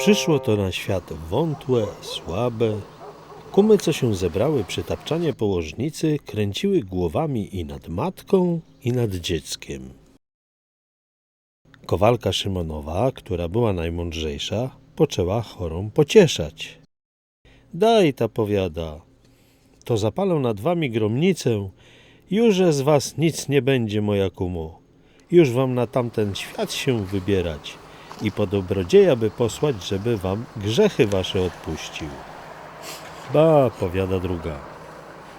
Przyszło to na świat wątłe, słabe. Kumy, co się zebrały przy tapczanie położnicy, kręciły głowami i nad matką, i nad dzieckiem. Kowalka Szymonowa, która była najmądrzejsza, poczęła chorą pocieszać. Daj ta powiada, to zapalę nad wami gromnicę, już z was nic nie będzie, moja kumo. Już wam na tamten świat się wybierać i po dobrodzieja by posłać, żeby wam grzechy wasze odpuścił. Ba, powiada druga,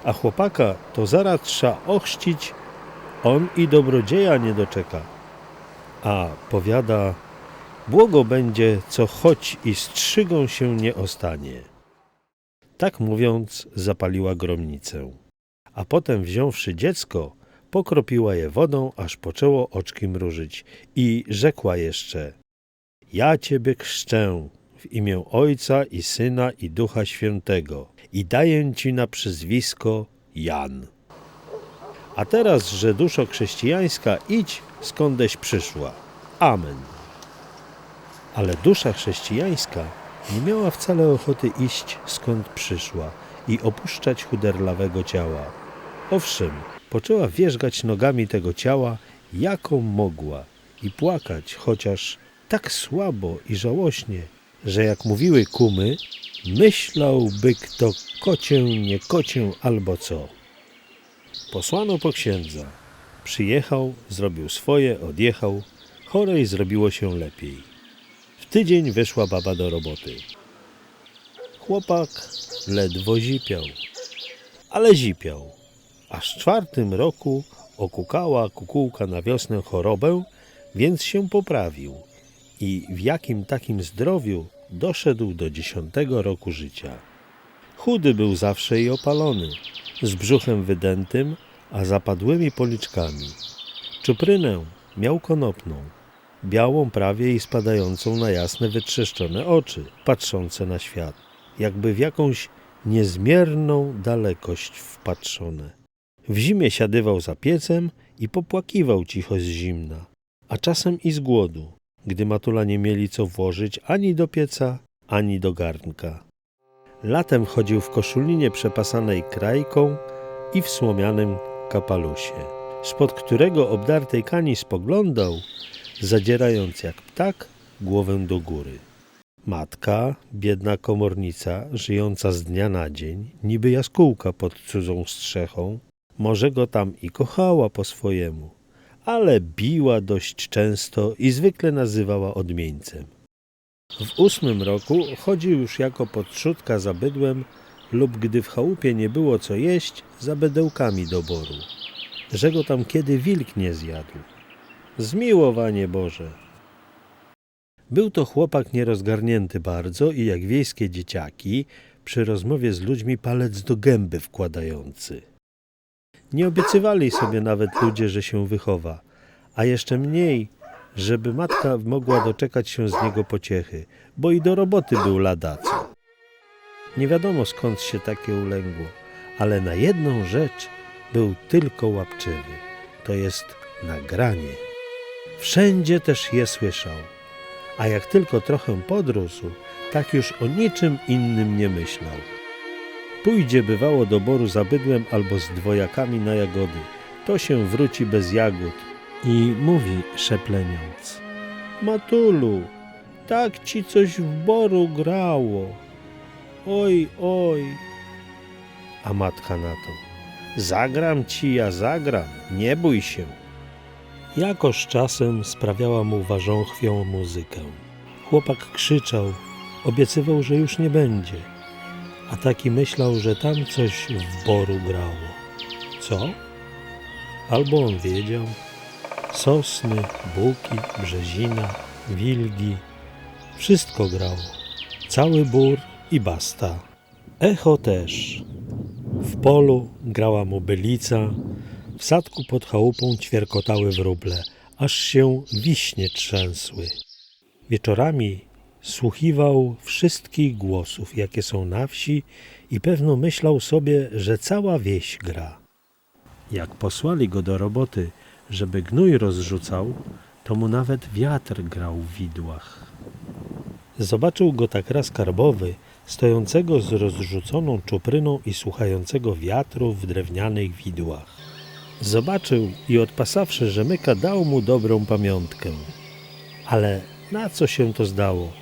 a chłopaka to zaraz trza ochrzcić, on i dobrodzieja nie doczeka. A powiada, błogo będzie, co choć i strzygą się nie ostanie. Tak mówiąc, zapaliła gromnicę. A potem, wziąwszy dziecko, pokropiła je wodą, aż poczęło oczki mrużyć i rzekła jeszcze: Ja ciebie chrzczę w imię Ojca i Syna i Ducha Świętego i daję ci na przyzwisko Jan. A teraz, że duszo chrześcijańska, idź skądeś przyszła. Amen. Ale dusza chrześcijańska nie miała wcale ochoty iść skąd przyszła i opuszczać chuderlawego ciała. Owszem, poczęła wierzgać nogami tego ciała, jaką mogła i płakać, chociaż tak słabo i żałośnie, że jak mówiły kumy, myślałby kto kocię, nie kocię albo co. Posłano po księdza. Przyjechał, zrobił swoje, odjechał. Chorej zrobiło się lepiej. W tydzień wyszła baba do roboty. Chłopak ledwo zipiał, ale zipiał. Aż w czwartym roku okukała kukułka na wiosnę chorobę, więc się poprawił i w jakim takim zdrowiu doszedł do dziesiątego roku życia. Chudy był zawsze i opalony, z brzuchem wydętym, a zapadłymi policzkami. Czuprynę miał konopną, białą prawie i spadającą na jasne, wytrzeszczone oczy, patrzące na świat, jakby w jakąś niezmierną dalekość wpatrzone. W zimie siadywał za piecem i popłakiwał cicho z zimna, a czasem i z głodu, gdy matula nie mieli co włożyć ani do pieca, ani do garnka. Latem chodził w koszulinie przepasanej krajką i w słomianym kapalusie, spod którego obdartej kani spoglądał, zadzierając jak ptak głowę do góry. Matka, biedna komornica, żyjąca z dnia na dzień, niby jaskółka pod cudzą strzechą, może go tam i kochała po swojemu, ale biła dość często i zwykle nazywała odmieńcem. W ósmym roku chodził już jako podtrzutka za bydłem lub gdy w chałupie nie było co jeść, za bedełkami do boru, że go tam kiedy wilk nie zjadł. Zmiłowanie Boże! Był to chłopak nierozgarnięty bardzo i jak wiejskie dzieciaki, przy rozmowie z ludźmi palec do gęby wkładający. Nie obiecywali sobie nawet ludzie, że się wychowa, a jeszcze mniej, żeby matka mogła doczekać się z niego pociechy, bo i do roboty był ladacy. Nie wiadomo skąd się takie ulęgło, ale na jedną rzecz był tylko łapczywy, to jest nagranie. Wszędzie też je słyszał, a jak tylko trochę podrósł, tak już o niczym innym nie myślał. Pójdzie bywało do boru za bydłem albo z dwojakami na jagody, to się wróci bez jagód i mówi szepleniąc. Matulu, tak ci coś w boru grało. Oj, oj. A matka na to. Zagram ci, ja zagram, nie bój się. Jakoż czasem sprawiała mu warząchwią muzykę. Chłopak krzyczał, obiecywał, że już nie będzie, a taki myślał, że tam coś w boru grało. Co? Albo on wiedział. Sosny, buki, brzezina, wilgi. Wszystko grało. Cały bór i basta. Echo też. W polu grała mu bylica, w sadku pod chałupą ćwierkotały wróble, aż się wiśnie trzęsły. Wieczorami słuchiwał wszystkich głosów, jakie są na wsi i pewno myślał sobie, że cała wieś gra. Jak posłali go do roboty, żeby gnój rozrzucał, to mu nawet wiatr grał w widłach. Zobaczył go tak raz karbowy, stojącego z rozrzuconą czupryną i słuchającego wiatru w drewnianych widłach. Zobaczył i odpasawszy rzemyka dał mu dobrą pamiątkę. Ale na co się to zdało?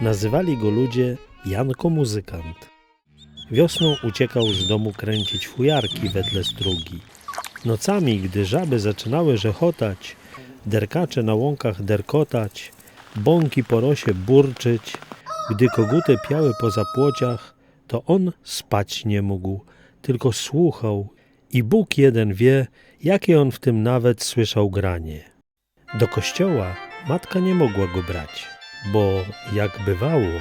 Nazywali go ludzie Janko Muzykant. Wiosną uciekał z domu kręcić fujarki wedle strugi. Nocami, gdy żaby zaczynały rzechotać, derkacze na łąkach derkotać, bąki po rosie burczyć, gdy koguty piały po zapłociach, to on spać nie mógł, tylko słuchał i Bóg jeden wie, jakie on w tym nawet słyszał granie. Do kościoła matka nie mogła go brać, bo jak bywało,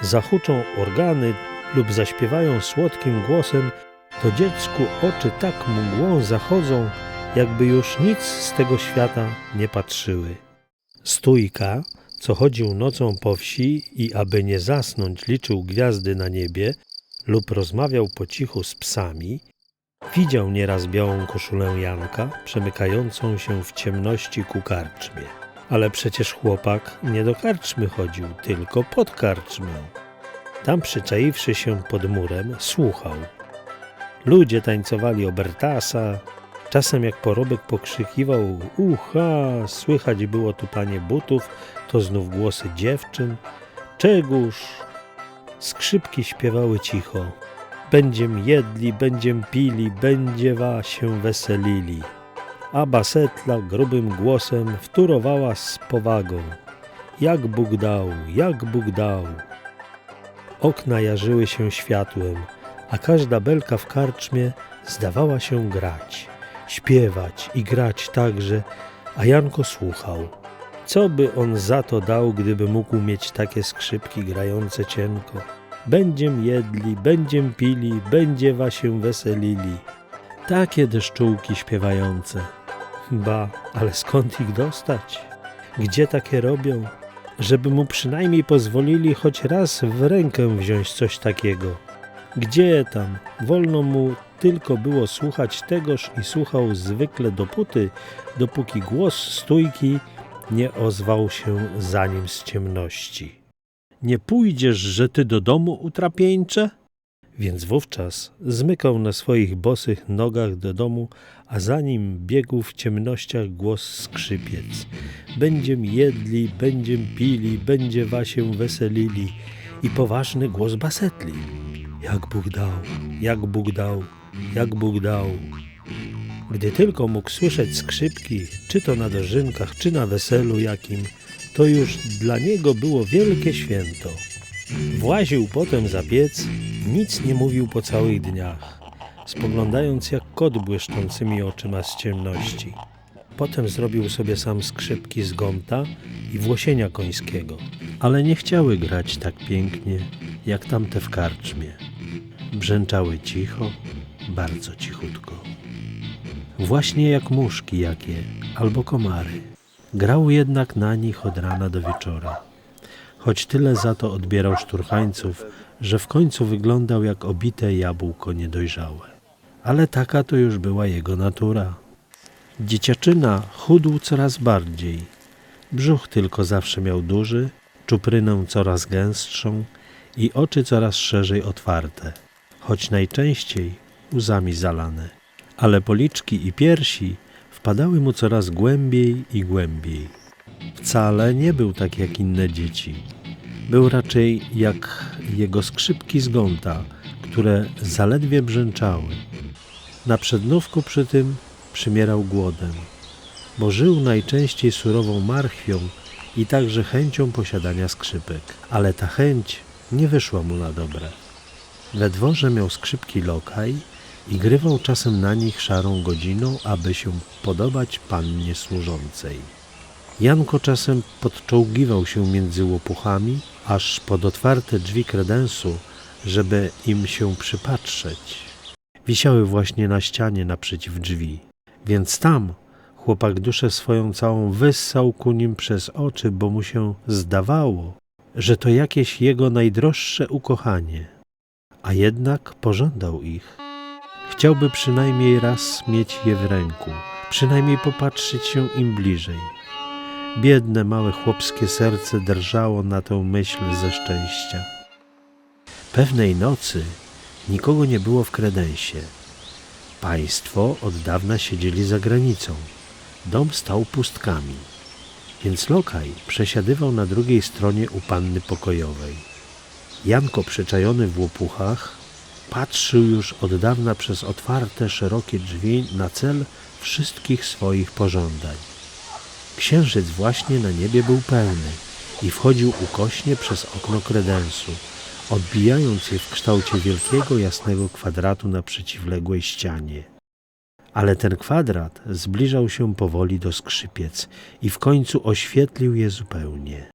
zahuczą organy lub zaśpiewają słodkim głosem, to dziecku oczy tak mgłą zachodzą, jakby już nic z tego świata nie patrzyły. Stójka, co chodził nocą po wsi i aby nie zasnąć liczył gwiazdy na niebie lub rozmawiał po cichu z psami, widział nieraz białą koszulę Janka przemykającą się w ciemności ku karczmie. Ale przecież chłopak nie do karczmy chodził, tylko pod karczmę. Tam przyczaiwszy się pod murem, słuchał. Ludzie tańcowali obertasa, czasem jak porobek pokrzykiwał ucha, słychać było tu panie butów, to znów głosy dziewczyn. Czegóż? Skrzypki śpiewały cicho. Będziem jedli, będziem pili, będziewa się weselili. A basetla grubym głosem wtórowała z powagą. Jak Bóg dał, jak Bóg dał. Okna jarzyły się światłem, a każda belka w karczmie zdawała się grać, śpiewać i grać także, a Janko słuchał. Co by on za to dał, gdyby mógł mieć takie skrzypki grające cienko? Będziem jedli, będziem pili, będziewa się weselili. Takie deszczułki śpiewające. Ba, ale skąd ich dostać? Gdzie takie robią? Żeby mu przynajmniej pozwolili choć raz w rękę wziąć coś takiego. Gdzie tam? Wolno mu tylko było słuchać tegoż i słuchał zwykle dopóty, dopóki głos stójki nie ozwał się za nim z ciemności. Nie pójdziesz, że ty do domu, utrapieńcze? Więc wówczas zmykał na swoich bosych nogach do domu, a za nim biegł w ciemnościach głos skrzypiec. Będziem jedli, będziem pili, będzie się weselili. I poważny głos basetli. Jak Bóg dał, jak Bóg dał, jak Bóg dał. Gdy tylko mógł słyszeć skrzypki, czy to na dożynkach, czy na weselu jakim, to już dla niego było wielkie święto. Właził potem za piec, nic nie mówił po całych dniach, spoglądając jak kot błyszczącymi oczyma z ciemności. Potem zrobił sobie sam skrzypki z gąta i włosienia końskiego, ale nie chciały grać tak pięknie jak tamte w karczmie. Brzęczały cicho, bardzo cichutko. Właśnie jak muszki jakie albo komary. Grał jednak na nich od rana do wieczora. Choć tyle za to odbierał szturchańców, że w końcu wyglądał jak obite jabłko niedojrzałe. Ale taka to już była jego natura. Dzieciaczyna chudł coraz bardziej. Brzuch tylko zawsze miał duży, czuprynę coraz gęstszą i oczy coraz szerzej otwarte, choć najczęściej łzami zalane. Ale policzki i piersi wpadały mu coraz głębiej i głębiej. Wcale nie był tak jak inne dzieci. Był raczej jak jego skrzypki z gąta, które zaledwie brzęczały. Na przednówku przy tym przymierał głodem, bo żył najczęściej surową marchwią i także chęcią posiadania skrzypek. Ale ta chęć nie wyszła mu na dobre. We dworze miał skrzypki lokaj i grywał czasem na nich szarą godziną, aby się podobać pannie służącej. Janko czasem podczołgiwał się między łopuchami, aż pod otwarte drzwi kredensu, żeby im się przypatrzeć. Wisiały właśnie na ścianie naprzeciw drzwi, więc tam chłopak duszę swoją całą wyssał ku nim przez oczy, bo mu się zdawało, że to jakieś jego najdroższe ukochanie, a jednak pożądał ich. Chciałby przynajmniej raz mieć je w ręku, przynajmniej popatrzeć się im bliżej. Biedne, małe chłopskie serce drżało na tę myśl ze szczęścia. Pewnej nocy nikogo nie było w kredensie. Państwo od dawna siedzieli za granicą. Dom stał pustkami, więc lokaj przesiadywał na drugiej stronie u panny pokojowej. Janko przyczajony w łopuchach patrzył już od dawna przez otwarte, szerokie drzwi na cel wszystkich swoich pożądań. Księżyc właśnie na niebie był pełny i wchodził ukośnie przez okno kredensu, odbijając je w kształcie wielkiego, jasnego kwadratu na przeciwległej ścianie. Ale ten kwadrat zbliżał się powoli do skrzypiec i w końcu oświetlił je zupełnie.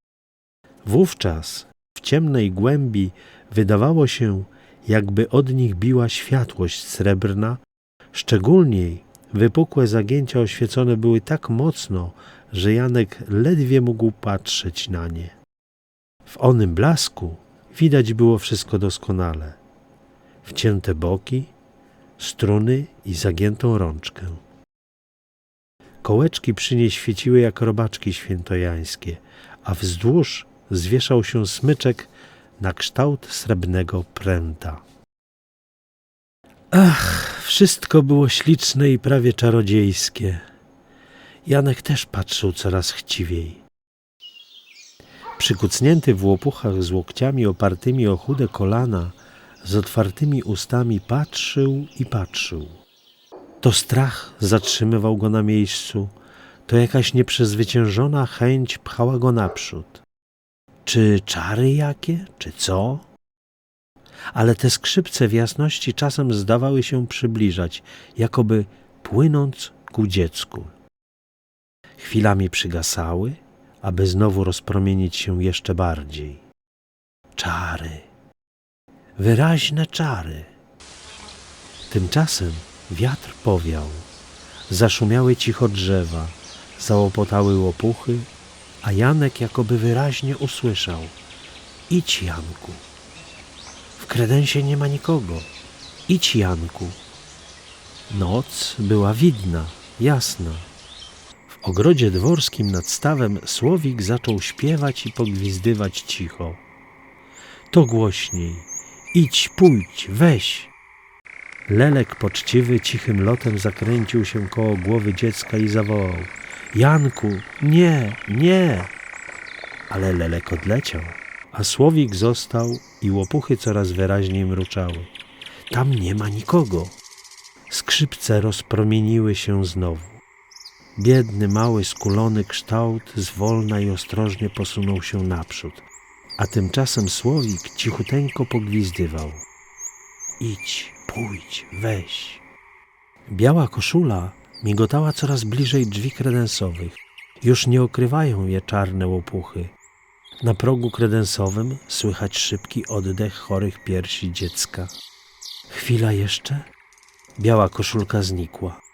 Wówczas w ciemnej głębi wydawało się, jakby od nich biła światłość srebrna, szczególniej wypukłe zagięcia oświecone były tak mocno, że Janek ledwie mógł patrzeć na nie. W onym blasku widać było wszystko doskonale. Wcięte boki, struny i zagiętą rączkę. Kołeczki przy niej świeciły jak robaczki świętojańskie, a wzdłuż zwieszał się smyczek na kształt srebrnego pręta. Ach, wszystko było śliczne i prawie czarodziejskie. Janek też patrzył coraz chciwiej. Przykucnięty w łopuchach z łokciami opartymi o chude kolana, z otwartymi ustami patrzył i patrzył. To strach zatrzymywał go na miejscu, to jakaś nieprzezwyciężona chęć pchała go naprzód. Czy czary jakie, czy co? Ale te skrzypce w jasności czasem zdawały się przybliżać, jakoby płynąc ku dziecku. Chwilami przygasały, aby znowu rozpromienić się jeszcze bardziej. Czary, wyraźne czary. Tymczasem wiatr powiał, zaszumiały cicho drzewa, załopotały łopuchy, a Janek jakoby wyraźnie usłyszał: Idź, Janku. W kredensie nie ma nikogo. Idź, Janku. Noc była widna, jasna. W ogrodzie dworskim nad stawem słowik zaczął śpiewać i pogwizdywać cicho. To głośniej. Idź, pójdź, weź. Lelek poczciwy cichym lotem zakręcił się koło głowy dziecka i zawołał: Janku, nie, nie! Ale Lelek odleciał, a słowik został i łopuchy coraz wyraźniej mruczały. Tam nie ma nikogo. Skrzypce rozpromieniły się znowu. Biedny, mały, skulony kształt zwolna i ostrożnie posunął się naprzód, a tymczasem słowik cichuteńko pogwizdywał. Idź, pójdź, weź. Biała koszula migotała coraz bliżej drzwi kredensowych. Już nie okrywają je czarne łopuchy. Na progu kredensowym słychać szybki oddech chorych piersi dziecka. Chwila jeszcze. Biała koszulka znikła.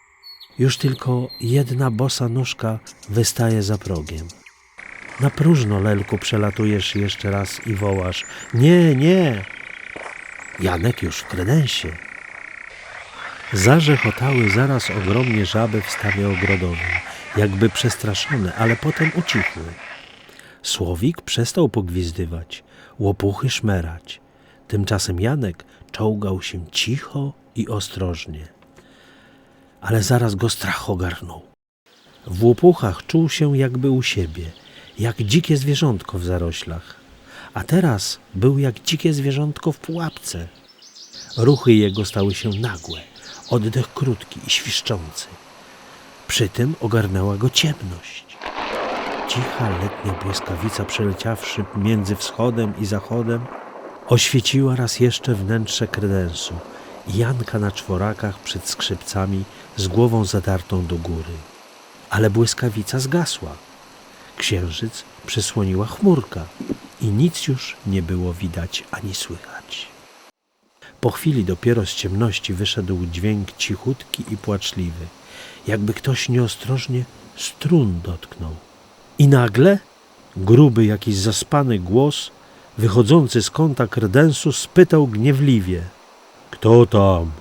Już tylko jedna bosa nóżka wystaje za progiem. Na próżno, Lelku, przelatujesz jeszcze raz i wołasz: Nie, nie! Janek już w kredensie. Zarzechotały zaraz ogromnie żaby w stawie ogrodowym, jakby przestraszone, ale potem ucichły. Słowik przestał pogwizdywać, łopuchy szmerać. Tymczasem Janek czołgał się cicho i ostrożnie. Ale zaraz go strach ogarnął. W łopuchach czuł się jakby u siebie, jak dzikie zwierzątko w zaroślach. A teraz był jak dzikie zwierzątko w pułapce. Ruchy jego stały się nagłe, oddech krótki i świszczący. Przy tym ogarnęła go ciemność. Cicha letnia błyskawica przeleciawszy między wschodem i zachodem oświeciła raz jeszcze wnętrze kredensu Janka na czworakach przed skrzypcami z głową zadartą do góry. Ale błyskawica zgasła. Księżyc przysłoniła chmurka i nic już nie było widać ani słychać. Po chwili dopiero z ciemności wyszedł dźwięk cichutki i płaczliwy, jakby ktoś nieostrożnie strun dotknął. I nagle gruby, jakiś zaspany głos, wychodzący z kąta kredensu, spytał gniewliwie: Kto tam?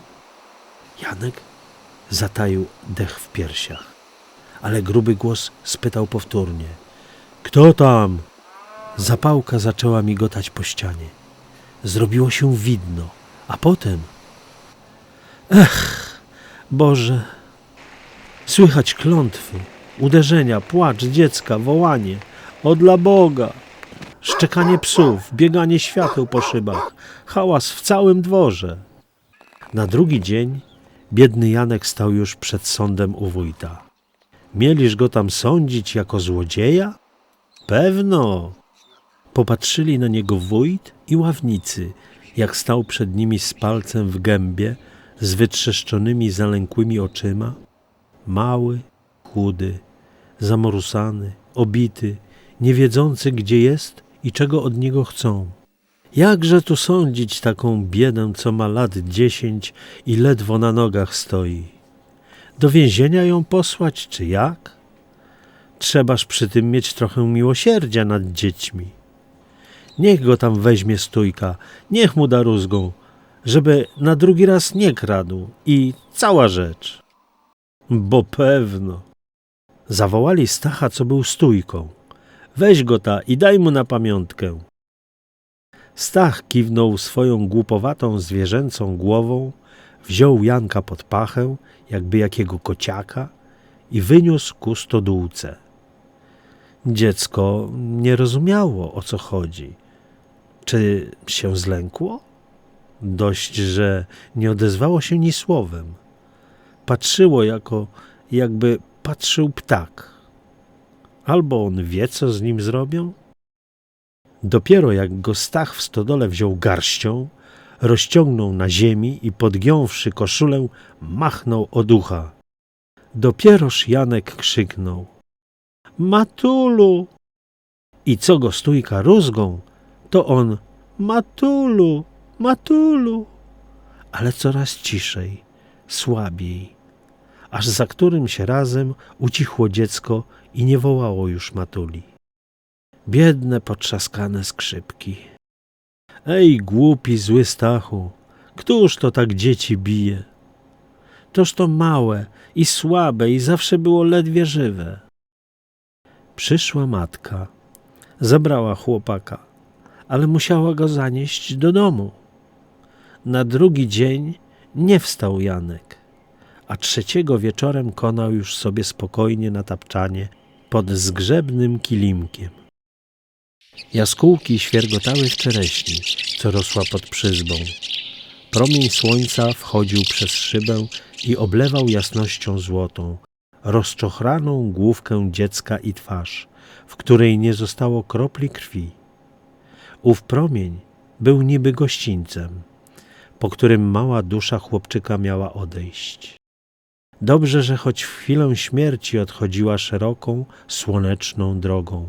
Janek zataił dech w piersiach, ale gruby głos spytał powtórnie: Kto tam? Zapałka zaczęła migotać po ścianie. Zrobiło się widno, a potem. Ech, Boże! Słychać klątwy, uderzenia, płacz dziecka, wołanie. O dla Boga! Szczekanie psów, bieganie świateł po szybach, hałas w całym dworze. Na drugi dzień biedny Janek stał już przed sądem u wójta. Mieliż go tam sądzić jako złodzieja? Pewno. Popatrzyli na niego wójt i ławnicy, jak stał przed nimi z palcem w gębie, z wytrzeszczonymi, zalękłymi oczyma. Mały, chudy, zamorusany, obity, nie wiedzący, gdzie jest i czego od niego chcą. Jakże tu sądzić taką biedę, co ma lat dziesięć i ledwo na nogach stoi? Do więzienia ją posłać, czy jak? Trzebaż przy tym mieć trochę miłosierdzia nad dziećmi. Niech go tam weźmie stójka, niech mu da rózgą, żeby na drugi raz nie kradł i cała rzecz. Bo pewno. Zawołali Stacha, co był stójką. Weź go ta i daj mu na pamiątkę. Stach kiwnął swoją głupowatą zwierzęcą głową, wziął Janka pod pachę, jakby jakiego kociaka, i wyniósł ku stodółce. Dziecko nie rozumiało, o co chodzi. Czy się zlękło? Dość, że nie odezwało się ni słowem. Patrzyło jako, jakby patrzył ptak. Albo on wie, co z nim zrobią? Dopiero jak go Stach w stodole wziął garścią, rozciągnął na ziemi i podgiąwszy koszulę, machnął od ucha. Dopieroż Janek krzyknął. Matulu! I co go stójka rózgą, to on Matulu, Matulu! Ale coraz ciszej, słabiej, aż za którymś razem ucichło dziecko i nie wołało już Matuli. Biedne, potrzaskane skrzypki. Ej, głupi, zły Stachu, któż to tak dzieci bije? Toż to małe i słabe i zawsze było ledwie żywe. Przyszła matka, zabrała chłopaka, ale musiała go zanieść do domu. Na drugi dzień nie wstał Janek, a trzeciego wieczorem konał już sobie spokojnie na tapczanie pod zgrzebnym kilimkiem. Jaskółki świergotały w czereśni, co rosła pod przyzbą. Promień słońca wchodził przez szybę i oblewał jasnością złotą, rozczochraną główkę dziecka i twarz, w której nie zostało kropli krwi. Ów promień był niby gościńcem, po którym mała dusza chłopczyka miała odejść. Dobrze, że choć w chwilę śmierci odchodziła szeroką, słoneczną drogą,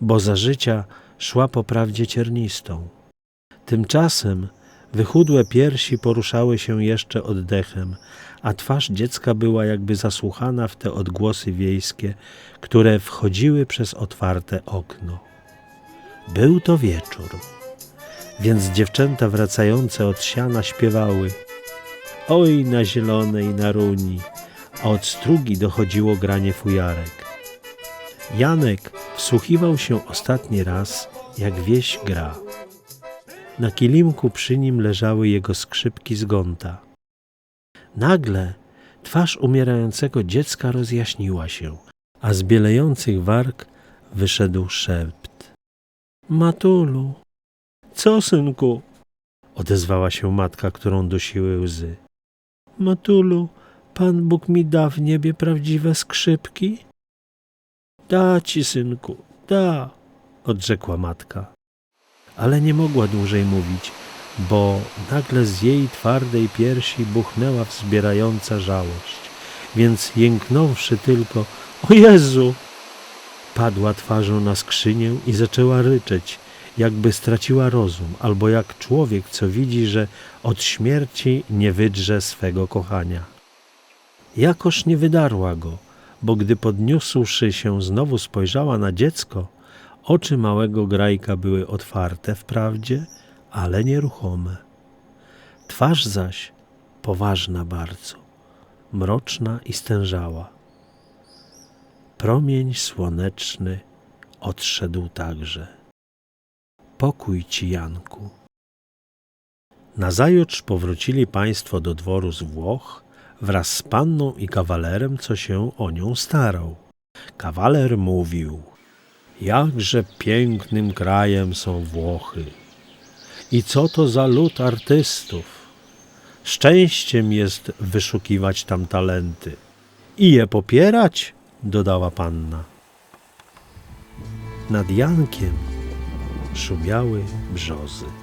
bo za życia szła po prawdzie ciernistą. Tymczasem wychudłe piersi poruszały się jeszcze oddechem, a twarz dziecka była jakby zasłuchana w te odgłosy wiejskie, które wchodziły przez otwarte okno. Był to wieczór, więc dziewczęta wracające od siana śpiewały Oj na zielonej na runi, a od strugi dochodziło granie fujarek. Janek wsłuchiwał się ostatni raz, jak wieś gra. Na kilimku przy nim leżały jego skrzypki z gonta. Nagle twarz umierającego dziecka rozjaśniła się, a z bielejących warg wyszedł szept. Matulu, co synku? Odezwała się matka, którą dusiły łzy. Matulu, Pan Bóg mi da w niebie prawdziwe skrzypki? Da ci, synku, da, odrzekła matka. Ale nie mogła dłużej mówić, bo nagle z jej twardej piersi buchnęła wzbierająca żałość, więc jęknąwszy tylko O Jezu! Padła twarzą na skrzynię i zaczęła ryczeć, jakby straciła rozum, albo jak człowiek, co widzi, że od śmierci nie wydrze swego kochania. Jakoż nie wydarła go, bo gdy podniósłszy się znowu spojrzała na dziecko, oczy małego grajka były otwarte wprawdzie, ale nieruchome. Twarz zaś poważna bardzo, mroczna i stężała. Promień słoneczny odszedł także. Pokój ci, Janku. Nazajutrz powrócili państwo do dworu z Włoch wraz z panną i kawalerem, co się o nią starał. Kawaler mówił, jakże pięknym krajem są Włochy i co to za lud artystów. Szczęściem jest wyszukiwać tam talenty i je popierać, dodała panna. Nad Jankiem szumiały brzozy.